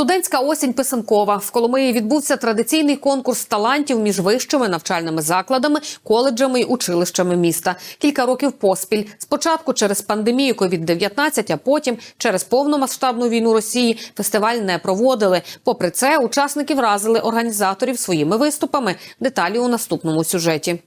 Студентська осінь писанкова в Коломиї відбувся традиційний конкурс талантів між вищими навчальними закладами, коледжами й училищами міста. Кілька років поспіль. Спочатку через пандемію COVID-19, а потім через повномасштабну війну Росії фестиваль не проводили. Попри це, учасники вразили організаторів своїми виступами. Деталі у наступному сюжеті.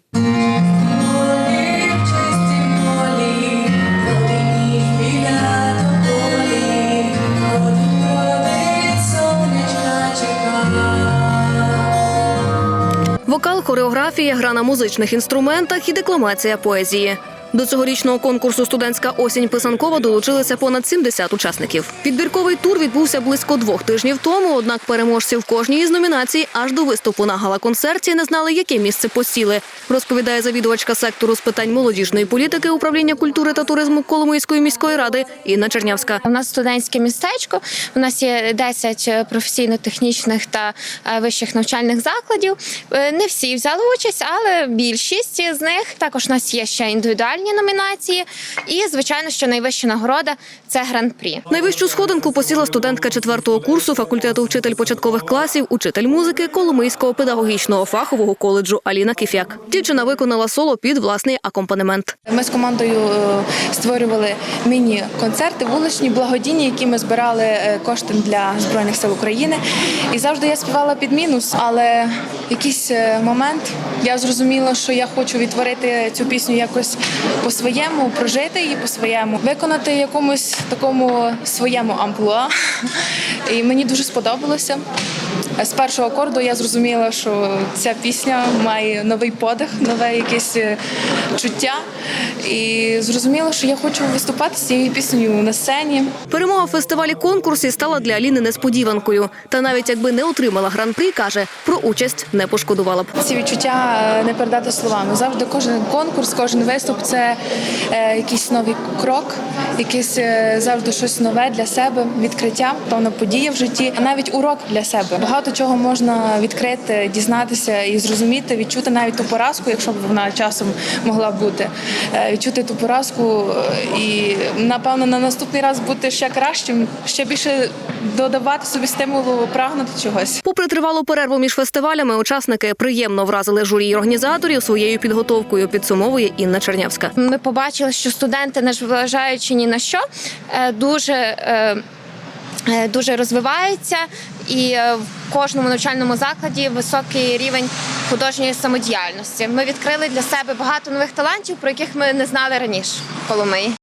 Вокал, хореографія, гра на музичних інструментах і декламація поезії. До цьогорічного конкурсу Студентська осінь писанкова долучилися понад 70 учасників. Підбірковий тур відбувся близько двох тижнів тому. Однак переможці в кожній із номінацій аж до виступу на гала-концерті не знали, яке місце посіли. Розповідає завідувачка сектору з питань молодіжної політики управління культури та туризму Коломийської міської ради Інна Чернявська. У нас студентське містечко. У нас є 10 професійно-технічних та е, вищих навчальних закладів. Е, Не всі взяли участь, але більшість з них також у нас є ще індивідуальні номінації. І звичайно, що найвища нагорода це гран-прі. Найвищу сходинку посіла студентка четвертого курсу факультету вчитель початкових класів, учитель музики Коломийського педагогічного фахового коледжу Аліна Кіфяк. Дівчина виконала соло під власний акомпанемент. Ми з командою е, створювали міні-концерти вуличні, благодійні, які ми збирали е, кошти для збройних сил України. І завжди я співала під мінус, але в якийсь е, момент я зрозуміла, що я хочу відтворити цю пісню якось по-своєму, прожити і по-своєму, виконати якомусь такому своєму амплуа. І мені дуже сподобалося. З першого акорду я зрозуміла, що ця пісня має новий подих, нове якесь е, чуття. І зрозуміла, що я хочу виступати з цією піснею на сцені. Перемога в фестивалі конкурсі стала для Аліни несподіванкою. Та навіть якби не отримала гран-прі, каже, про участь не пошкодувала б. Ці відчуття е, не передати словами. Завжди кожен конкурс, кожен виступ це е, якийсь новий крок, якийсь завжди щось нове для себе, відкриття, певна подія в житті, а навіть урок для себе. Багато чого можна відкрити, дізнатися і зрозуміти, відчути навіть ту поразку, якщо б вона часом могла бути. Е, Відчути ту поразку е, і напевно на наступний раз бути ще кращим, ще більше додавати собі стимулу прагнути чогось. Попри тривалу перерву між фестивалями, учасники приємно вразили журі й організаторів своєю підготовкою. Підсумовує Інна Чернявська. Ми побачили, що студенти, не зважаючи ні на що, е, дуже. Е, Дуже розвивається, і е, в кожному навчальному закладі високий рівень художньої самодіяльності. Ми відкрили для себе багато нових талантів, про яких ми не знали раніше Коломиї.